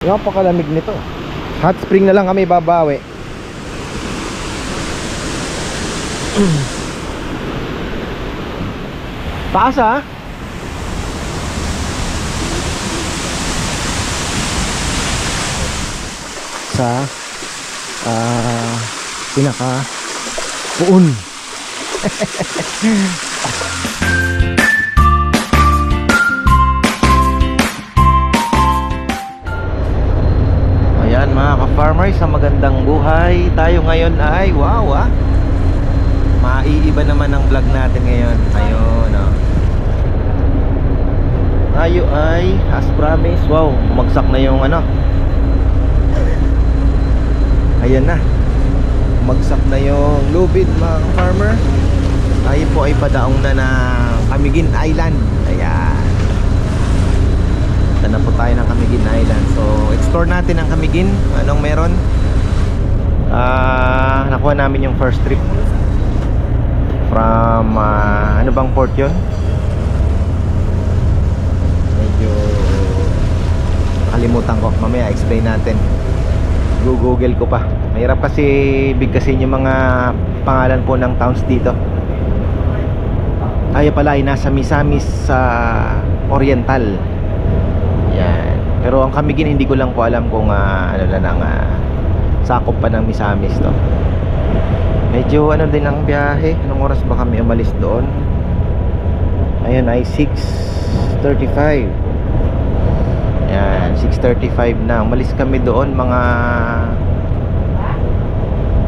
Napakalamig nito. Hot spring na lang kami babawi. Taas ah. Sa ah pinaka puon. ka-farmers, sa magandang buhay. Tayo ngayon ay, wow ah. Maiiba naman ang vlog natin ngayon. Ayun oh. Tayo ay, as promised, wow, bumagsak na yung ano. Ayan na. Bumagsak na yung lubid mga ka-farmer. Tayo po ay padaong na na Camiguin Island. Ayan. Punta na po tayo ng Camiguin Island. So, explore natin ang Camiguin. Anong meron? Ah, nakuha namin yung first trip from ah, ano bang port 'yon? Medyo kalimutan ko. Mamaya explain natin. Google ko pa. Mahirap kasi bigkasin yung mga pangalan po ng towns dito. Tayo pala ay nasa Misamis sa Oriental. Yan. Pero ang Camiguin hindi ko lang po alam kung ah, ano na nang ah, sakop pa ng Misamis to. Medyo ano din ang biyahe. Anong oras ba kami umalis doon? Ayun ay 6.35. Yan, 6.35 na. Umalis kami doon mga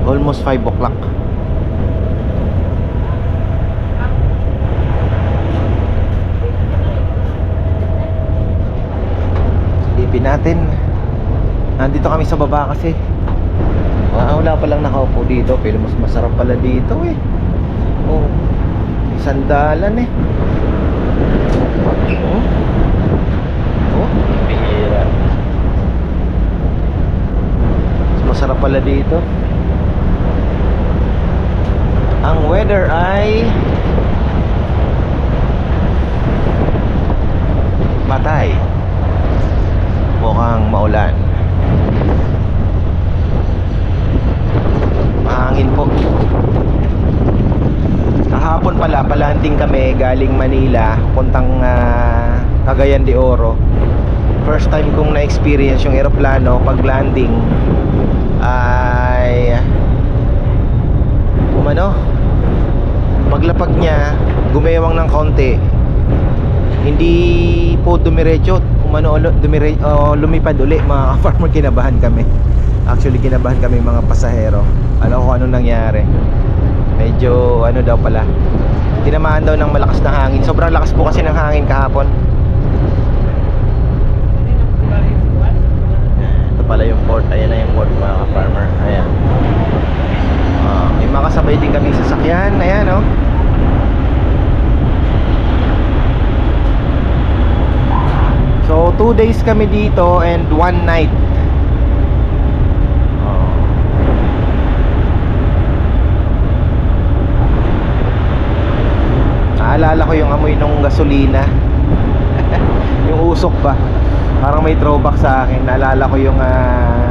almost 5 o'clock. Silipin natin. Nandito kami sa baba kasi. Ah, wala pa lang nakaupo dito pero mas masarap pala dito eh. Oh. Sandalan eh. Oh. Oh, bihira. Mas masarap pala dito. Ang weather ay patay. Mukhang maulan. Mahangin po. Kahapon pala, palanding kami galing Manila, puntang ah, Cagayan de Oro. First time kong na-experience yung eroplano pag landing ay umano paglapag niya gumewang ng konti hindi po dumiretso umano dumire, oh, lumipad uli mga farmer kinabahan kami. Actually kinabahan kami mga pasahero. Ano kung ano nangyari. Medyo ano daw pala. Tinamaan daw ng malakas na hangin. Sobrang lakas po kasi ng hangin kahapon. Ito pala yung port ayan na yung port mga farmer ayan. Ah, may makasabay din kami sasakyan. Ayan oh So, two days kami dito and one night. Oh. Naalala ko yung amoy ng gasolina. yung usok ba? Parang may throwback sa akin. Naalala ko yung ah,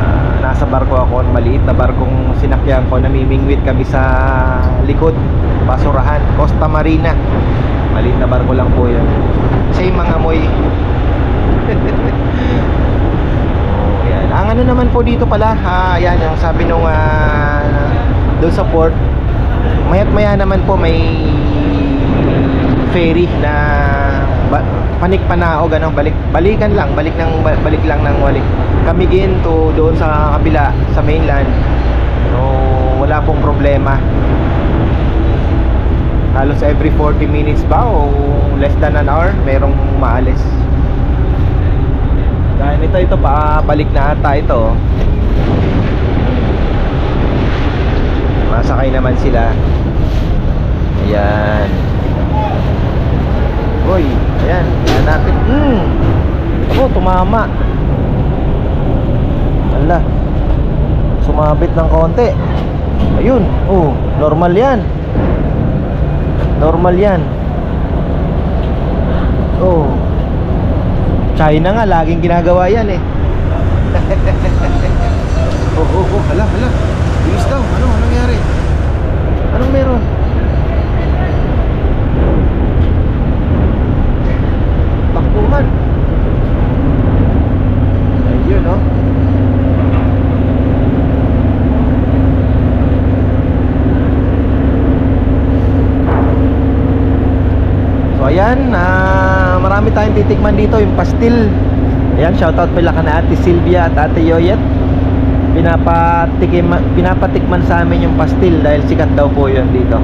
ah, nasa barko ako, maliit na barkong sinakyan ko, namimingwit kami sa likod, basurahan, Costa Marina. Maliit na barko lang po yun. Same mga amoy. oh, yan. Ang ano naman po dito pala, ha, yan, ang sabi nung ah, doon sa port, mayat maya naman po may ferry na ba, panik panaog ano balik balikan lang balik ng balik lang ng balik Camiguin to doon sa kabila sa mainland so wala pong problema halos every 40 minutes ba o less than an hour merong maalis? Dahil ito ito pa balik na ata ito. Masakay naman sila. Ayan. Uy, ayan, ayan natin hmm. ako tumama. Ala. Sumabit ng konti. Ayun, oh, normal yan normal yan oh China nga, laging ginagawa yan eh. oh, oh, oh, hala, hala. Bilis daw. Ano, anong nangyari? Anong meron? Takbuhan. Ayun, no? So ayan, ah, marami tayong titikman dito yung pastil. Ayan, shoutout pala kana Ate Silvia at Ate Yoyet. Pinapatikim pinapatikman sa amin yung pastil dahil sikat daw po 'yun dito.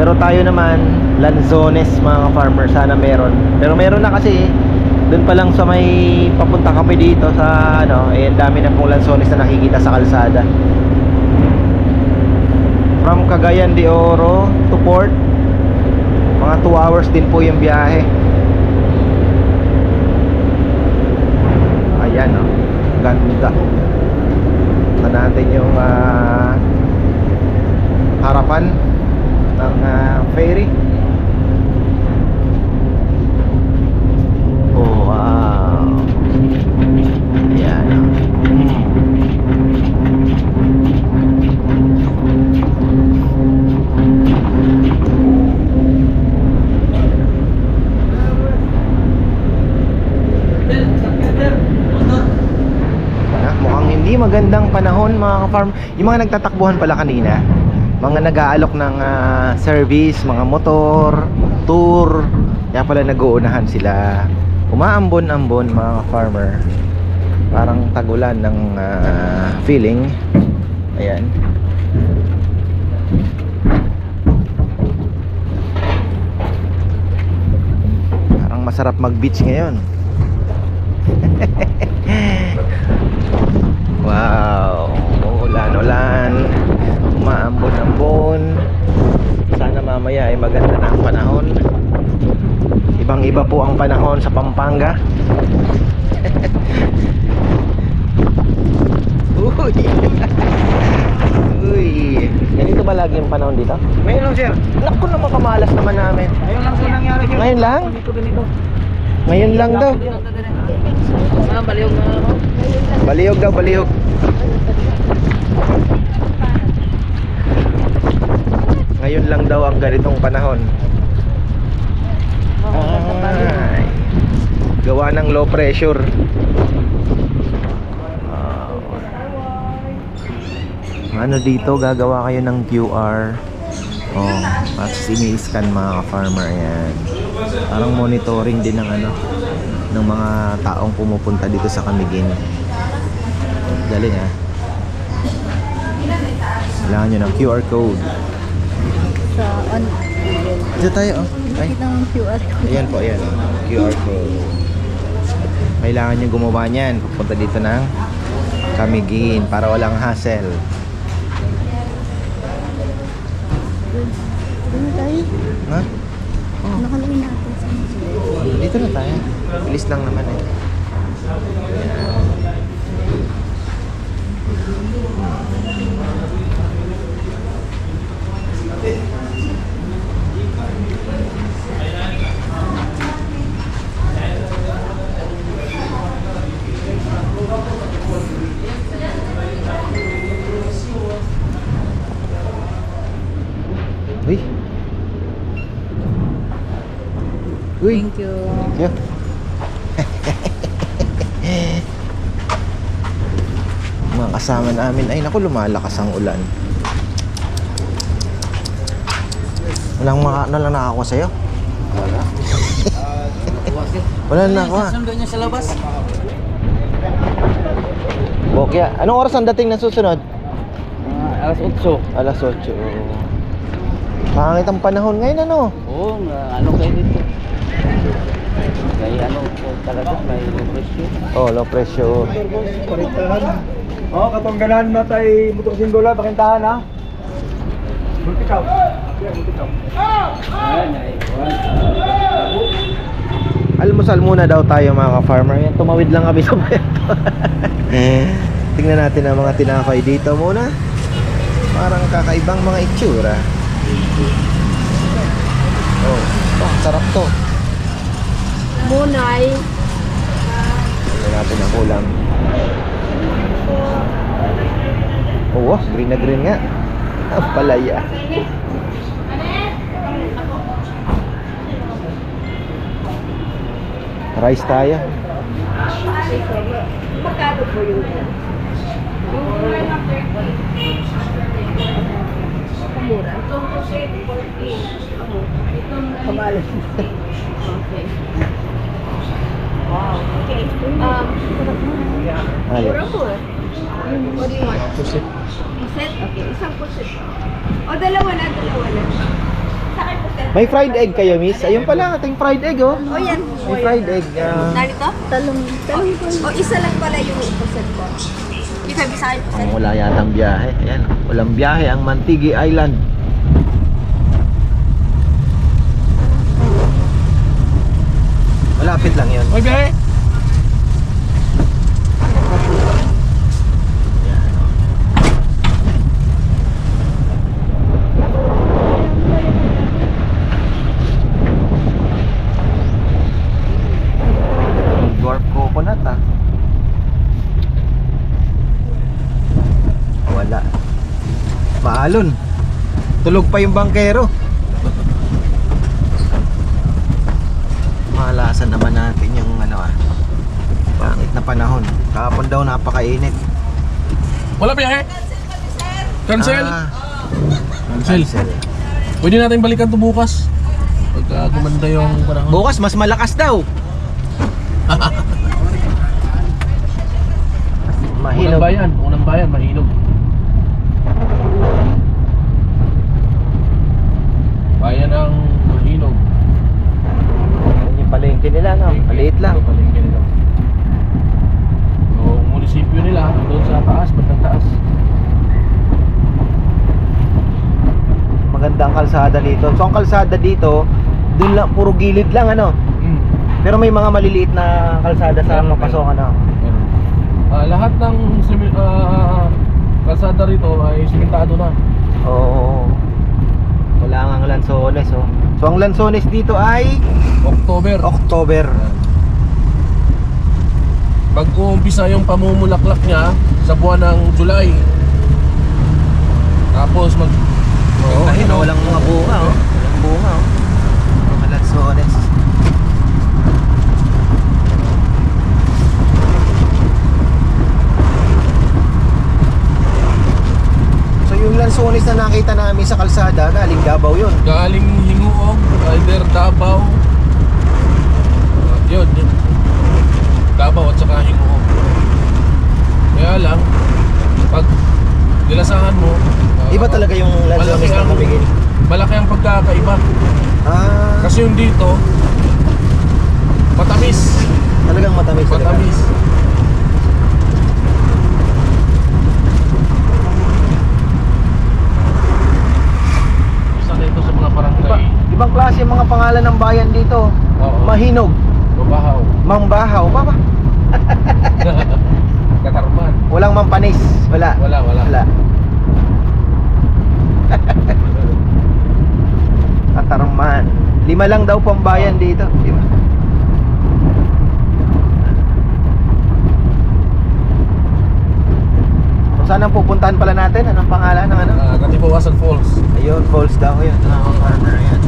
Pero tayo naman, lanzones mga farmer, sana meron. Pero meron na kasi doon pa lang sa may papunta kami dito sa ano, eh ang dami na pong lanzones na nakikita sa kalsada. From Cagayan de Oro to Port, mga 2 hours din po yung biyahe. Ayan oh. Ganda. Ito natin yung ah, harapan ng ah, ferry. Magandang panahon mga farm. Yung mga nagtatakbuhan pala kanina, mga nag-aalok ng ah, service, mga motor, tour, kaya pala nag-uunahan sila. Umaambon-ambon mga farmer. Parang tagulan ng ah, feeling. Ayan. Parang masarap mag-beach ngayon. Wow, ulan-ulan, umaambon-ambon. Sana mamaya ay maganda na ang panahon. Ibang-iba po ang panahon sa Pampanga. Uy! Uy! Ganito ba lagi ang panahon dito? Ngayon lang, sir. Naku naman kamalas naman namin. Ngayon lang po nangyari, sir. Ngayon lang? Ganito, ganito. Ngayon lang daw. Ah, baliw na. Baliyog daw, baliyog. Ngayon lang daw ang ganitong panahon. Ay, gawa ng low pressure. Ano dito, gagawa kayo ng QR. Oh, at ini-scan mga farmer yan. Parang monitoring din ng ano ng mga taong pumupunta dito sa Camiguin. Galing ah. Kailangan nyo ng QR code. sa on Dito tayo oh. Ay, Bakit ng QR code? ayan po, ayan. QR code. Kailangan nyo gumawa niyan. Pupunta dito ng Camiguin para walang hassle. Ano tayo? Ha? Nakalagay natin sa Dito na tayo. Bilis lang naman eh. Uy. Uy. Thank you. Thank you. Mga kasama namin, ay naku, lumalakas ang ulan. Walang maka, ano lang nakakuha sa'yo? Wala. Wala na nakakuha. Sundo niya sa labas. Bokya, anong oras ang dating na susunod? Ah, alas 8. Alas 8. Pangit ang panahon ngayon, ano? Oo, na- ano kayo dito? May ano, talaga may low pressure. Oh, low pressure. Oh, katong ganahan matay mutong singgola pakintahan ha. Multikaw. Almusal muna daw tayo mga ka-farmer. Yan, tumawid lang kami sa puerto. Tingnan natin ang mga tinapay dito muna. Parang kakaibang mga itsura. Oh, oh sarap to. Munay. natin ang ulam. Oo, green na green nga. Ang palaya. Rice tayo. Ano? What do you want? Pusit. Pusit? Okay, isang pusit. O, dalawa na, dalawa na. Sa akin pusit. May fried egg kayo, miss? Ayun pala, ating fried egg, oh. O, yan. May fried egg. ah. Narito? Talong, talong. O, isa lang pala yung pusit ko. Yung sabi sa akin pusit. Ang wala yatang biyahe. Ayan, walang biyahe ang Mantigi Island. Malapit lang yun. May biyahe? Dwarf coconut ah. Wala. Maalon. Tulog pa yung bangkero. Malasan naman natin yung ano ah. Pangit na panahon. Kahapon daw napakainit. Wala biyahe? Cancel? Ah, Cancel. cancel. Pwede natin balikan to bukas. Pagka gumanda yung panahon. Bukas mas malakas daw. Unang Mahinog. bayan, unang bayan, mahinog. Bayan ng mahinog. Yan yung palengke nila no. Maliit lang. Palengke nila. Yung munisipyo nila, doon sa taas, bandang taas. Magandang kalsada dito. So ang kalsada dito, dun lang puro gilid lang ano. Hmm. Pero may mga maliliit na kalsada sa Meron, papasokan ano. Meron. Ah, lahat ng ah, kalsada rito ay simentado na. Oo. Wala nga ang lansones oh. So ang lansones dito ay October. October. Pag uumpisa yung pamumulaklak niya sa buwan ng July. Tapos mag Oo, ayun, hinog. walang mga bunga oh. Walang bunga oh. Mga lansones. So yung lansones na nakita namin sa kalsada, galing Davao yun. galing Hinguog, either Davao. Uh, yun, yun. Davao at saka Hinguog. Kaya lang, pag nilasahan mo, Iba talaga yung lansones na ang, kamigin. malaki ang pagkakaiba. Ah, Kasi yung dito, matamis. talagang matamis. talaga. Matamis. Isa na ito sa mga Iba, barangay. ibang klase yung mga pangalan ng bayan dito. Oo. Mahinog, Babahaw. Mambahaw, baba. Katarman. Walang Mampanis, wala. Wala, wala. Wala. Katarman. Lima lang daw pambayan dito. Lima. So saan ang pupuntahan pala natin? Anong pangalan ng ano? Uh, Katibawasan Falls. Ayun, falls daw yun. Ah, partner yan.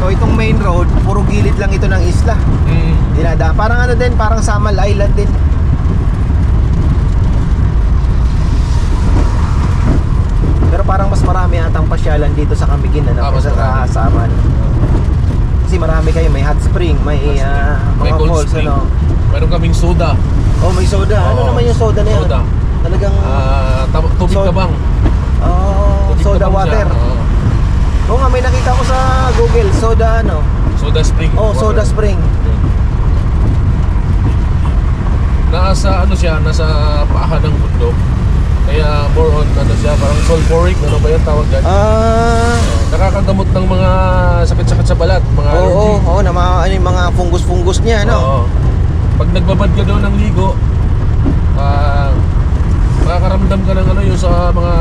So itong main road, puro gilid lang ito ng isla. Mm. Dinada. Parang ano din, parang Samal Island din. Pero parang mas marami atang pasyalan dito sa Camiguin ano, Ah, mas sa marami. Kasi marami kayo, may hot spring, may May mga cold falls spring. ano. Meron kaming soda. Oh, may soda. ano Oo. naman yung soda na yun? Soda. Talagang Ah, tab- tubig Soda. tabang. oh, Tubig soda tabang siya. water. Oo. Oo nga, may nakita ko sa Google, soda ano. Soda spring. Oh, water. soda spring. Nasa ano siya, nasa paahan ng bundok. Kaya more on ano siya, parang sulfuric, ano ba yung tawag dyan? Ah, Nakakagamot ng mga sakit-sakit sa balat, mga oo, allergy. oo, oo, na mga, ano, yung mga fungus-fungus niya, no? Oo. Pag nagbabad ka daw ng ligo, ah makakaramdam ka ng ano yung sa mga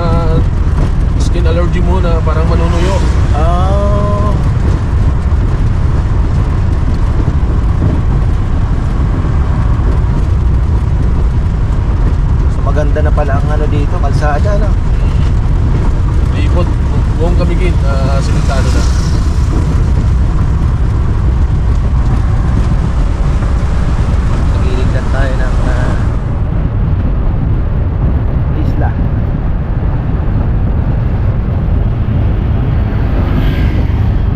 skin allergy mo na parang manunuyo. Ah. maganda na pala ang ano dito, kalsada ano. Libot, buong kamigin, uh, ah, simentado na. Nagiligtan tayo ng uh, isla.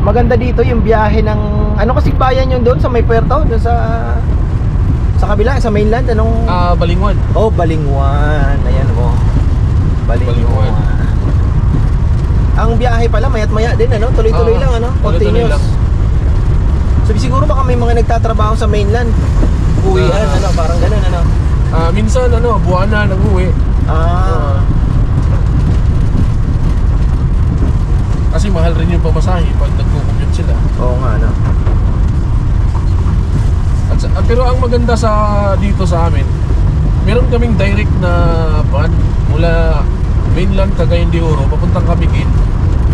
Maganda dito yung biyahe ng ano kasi bayan yun doon sa may puerto, doon sa sa kabila, sa mainland, anong Ah, Balingwan. Oh, Balingwan. Ayan mo. Balingwan. Balingwan. Ang biyahe pala mayat maya din ano, tuloy-tuloy Oo, lang ano, continuous. lang. So siguro baka may mga nagtatrabaho sa mainland. Uwian Ah. ano, parang ganun ano. Ah, minsan ano, buwana nang uwi. Ah. Kasi mahal rin yung pamasahe pag nagko-commute sila. Oo nga ano. Ah, pero ang maganda sa dito sa amin, meron kaming direct na van mula mainland Cagayan de Oro papuntang Camiguin.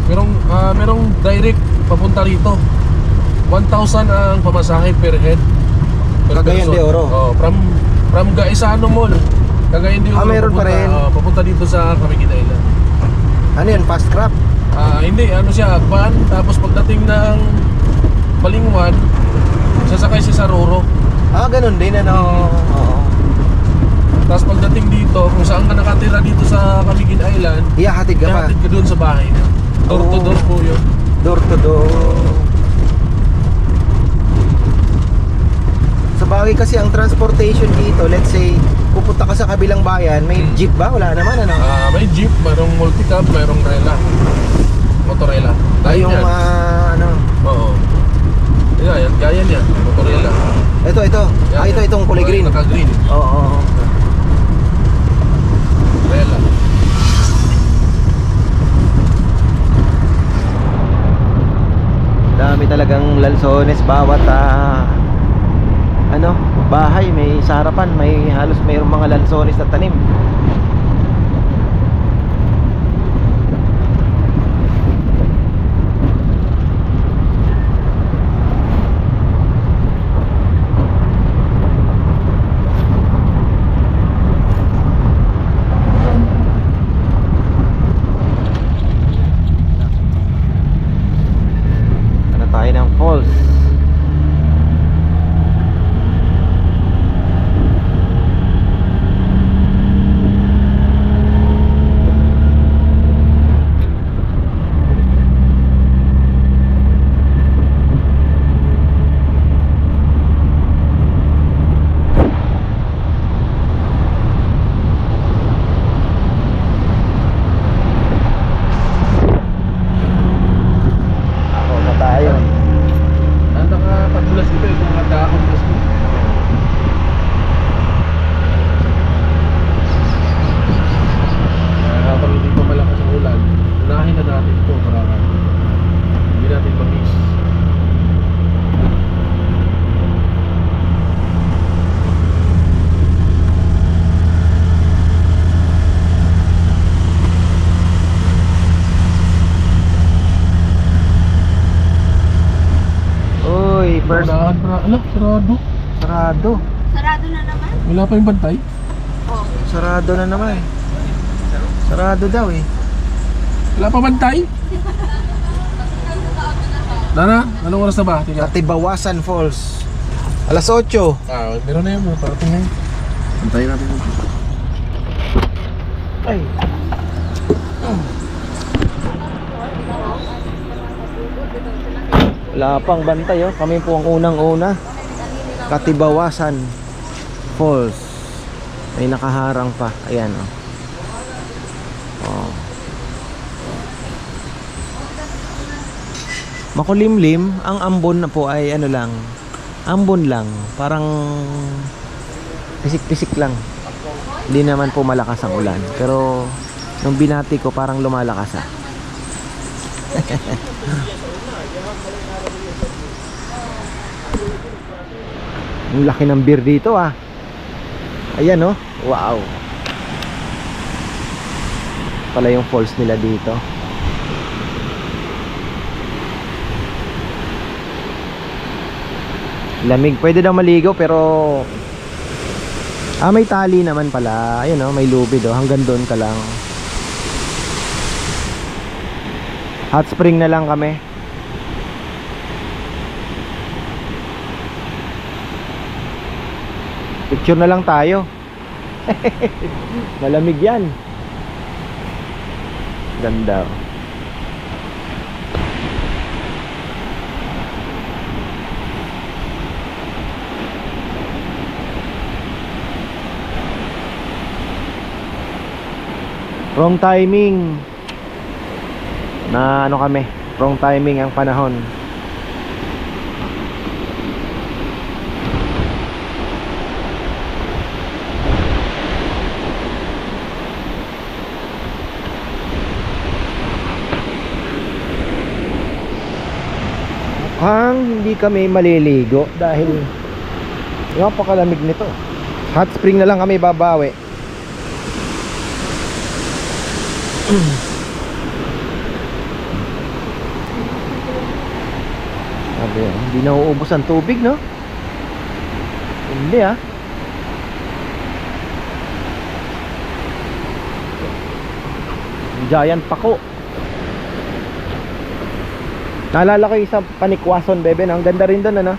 Merong ah, merong direct papunta rito. 1,000 ang pamasahe per head. Per Cagayan de person. Oro? Oh, from from Gaisano Mall. Cagayan de Oro. Ah, meron pa papunta, rin? oh, papunta dito sa Camiguin Island. Ano yun, fast crop? Ah, hindi, ano siya, van, tapos pagdating ng Balingwan, sasakay siya sa Roro. Ah, ganun din ano. Oo. Tapos pagdating dito, kung saan ka nakatira dito sa Camiguin Island, Iyahatid ka pa. ihatid ka doon sa bahay niya. Door to door po yun. Door to door. Sa bagay kasi ang transportation dito, let's say, pupunta ka sa kabilang bayan, may Hmm. jeep ba? Wala naman ano. Ah, may jeep, mayroong multicab, mayroong rela. Motorela. Ay, yung yan. ah, ano. Oo. Yan, yan, gaya niya. Motorela. Ito, ito. Ah, ito, itong kulay green. Oo, Naka-green. oo, oo. Rela. Dami talagang lalsones bawat ah, ano, bahay may sarapan, may halos mayroong mga lalsones na tanim. Ano tayo ng falls? Ako na tayo. Ah, nakapadulas dito yung mga dahon dos mo. Ah, habang hindi pa malakas ang ulan, unahin na natin ito para hindi natin mag-miss. Uy, first Unahan para, ala, sarado. sarado. Sarado na naman? Wala pa yung bantay. Oh. Sarado na naman. Sarado daw eh. Wala pa bantay. Nana, anong oras na ba? Tingnan. Katibawasan Falls. Alas 8. Ah, meron na yun. Parating na yun. Bantayin natin yun. Ay. Wala pang bantay oh. Kami po ang unang-una. Katibawasan Falls. May nakaharang pa. Ayan oh. Oh. Makulimlim, ang ambon na po ay ano lang. Ambon lang, parang pisik-pisik lang. Hindi naman po malakas ang ulan. Pero nung binati ko parang lumalakas ah. Ang laki ng beer dito ah. Ayan oh. Wow. Pala yung falls nila dito. Lamig. Pwede daw maligo pero Ah, may tali naman pala. Ayun oh, may lubid oh. Hanggang doon ka lang. Hot spring na lang kami. Picture na lang tayo. Malamig yan. Ganda. Wrong timing. Na ano kami, wrong timing ang panahon. Mukhang hindi kami maliligo dahil napakalamig nito. Hot spring na lang kami babawi. Sabi, hindi na uubos ang tubig, no? Hindi ah. Giant pako. Naalala ko yung isang panikwason, bebe, no? Ang ganda rin doon, ano?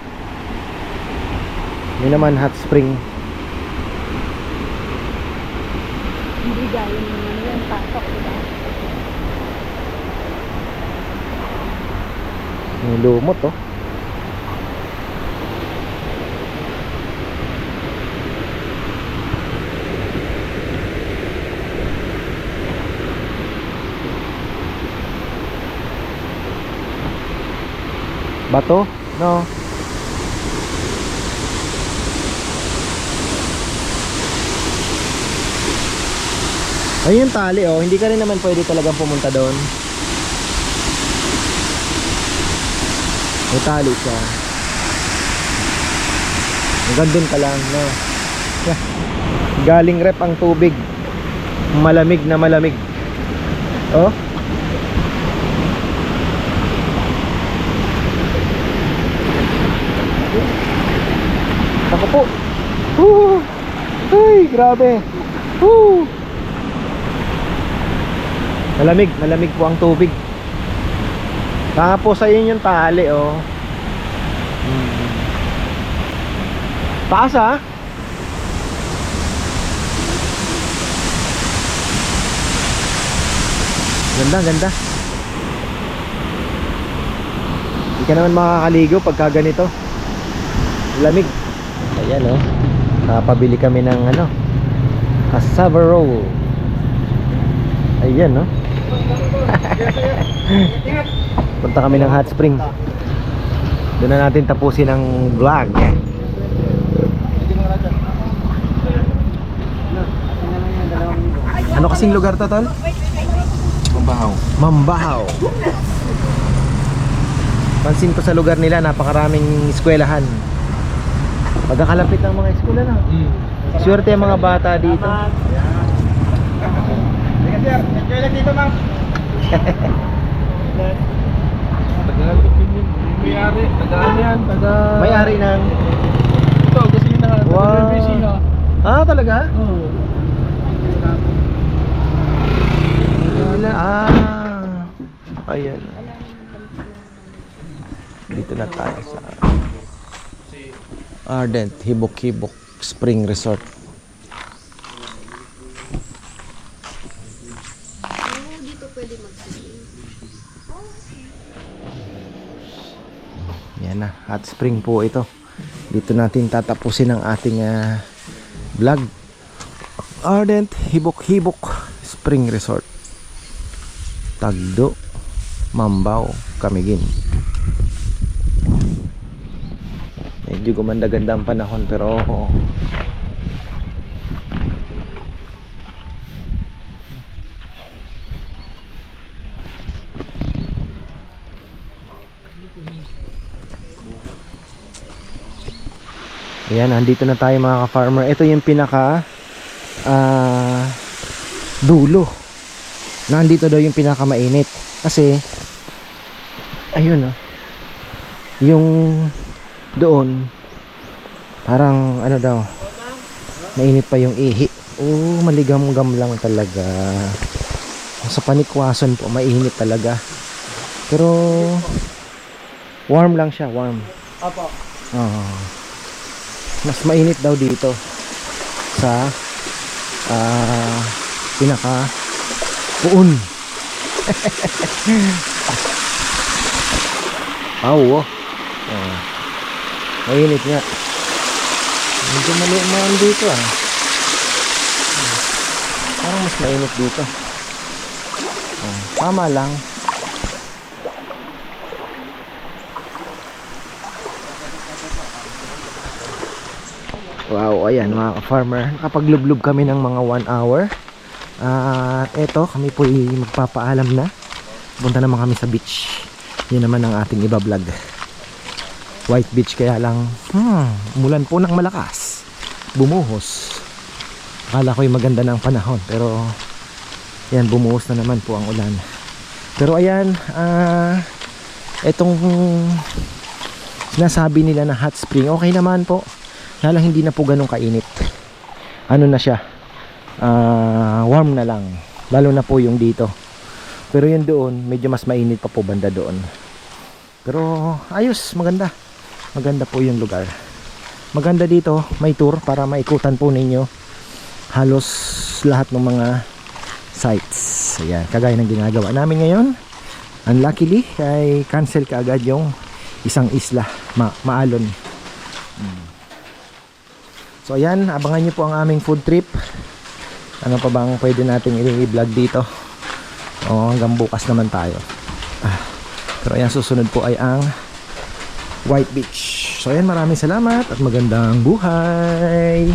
Yun naman, hot spring. Hindi gaya ng ano yan, patok, diba? Yung lumot, oh. Bato? No. Ayun yung tali oh, hindi ka rin naman pwede talagang pumunta doon. May tali siya. Hanggang dun ka lang, no? Galing rep ang tubig. Malamig na malamig. Oh? Po. Woo! Ay, grabe. Woo! Malamig, malamig po ang tubig. Tapos ayun yung tali oh. Hmm. Taas ah. Ganda, ganda. Hindi ka naman makakaligo pagka ganito. Lamig. Ayan oh. Nakapabili kami ng ano. Cassava roll. Ayan oh. Punta kami ng hot spring. Doon na natin tapusin ang vlog. Ano kasing lugar to, Tol? Mambahaw. Mambahaw. Pansin ko sa lugar nila, napakaraming eskwelahan. Pagkakalapit ng mga eskwela na. Mm. Swerte ang mga bata dito. Tagalog din yun. May-ari. Tagaan yan. Taga... May-ari ng... Ito, gasina. Taga Wow. MBC ha. Ah, talaga? Oo. Ah. Ayan. Dito na tayo sa Ardent Hibok-Hibok Spring Resort. Yan na, hot spring po ito. Dito natin tatapusin ang ating ah, vlog. Ardent Hibok-Hibok Spring Resort. Tagdo, Mambaw, Camiguin. Medyo gumanda-ganda ang panahon pero Ayan, nandito na tayo mga ka-farmer. Ito yung pinaka ah dulo. Nandito daw yung pinaka mainit. Kasi ayun oh. Yung doon parang ano daw mainit pa yung ihi. Oh, maligam-gam lang talaga. Sa panikwason po, mainit talaga. Pero warm lang siya, warm. Opo. Oo. mas mainit daw dito sa ah pinaka puon. Aw, oh. Oh. Mainit nga. Medyo mali man dito ah. Parang mas mainit dito. Oh, tama lang. Wow, ayan mga ka-farmer. Nakapaglublub kami ng mga 1 hour. At eto, kami po magpapaalam na. Punta naman kami sa beach. Yun naman ang ating iba-vlog. White beach kaya lang, hmm, umulan po ng malakas. Bumuhos. Akala ko'y maganda ng panahon. Pero, yan, bumuhos na naman po ang ulan. Pero ayan, ah, etong sinasabi nila na hot spring, okay naman po. Lalo hindi na po ganun kainit. Ano na siya? Ah, warm na lang. Lalo na po yung dito. Pero yung doon, medyo mas mainit pa po banda doon. Pero ayos, maganda. Maganda po yung lugar. Maganda dito, may tour para maikutan po ninyo halos lahat ng mga sites. Ayan, kagaya ng ginagawa namin ngayon. Unluckily, ay cancel kaagad yung isang isla, Ma Maalon. So ayan, abangan nyo po ang aming food trip. Ano pa bang pwede nating i-vlog dito? O hanggang bukas naman tayo. Ah, pero ayan, susunod po ay ang White Beach. So ayan, maraming salamat at magandang buhay!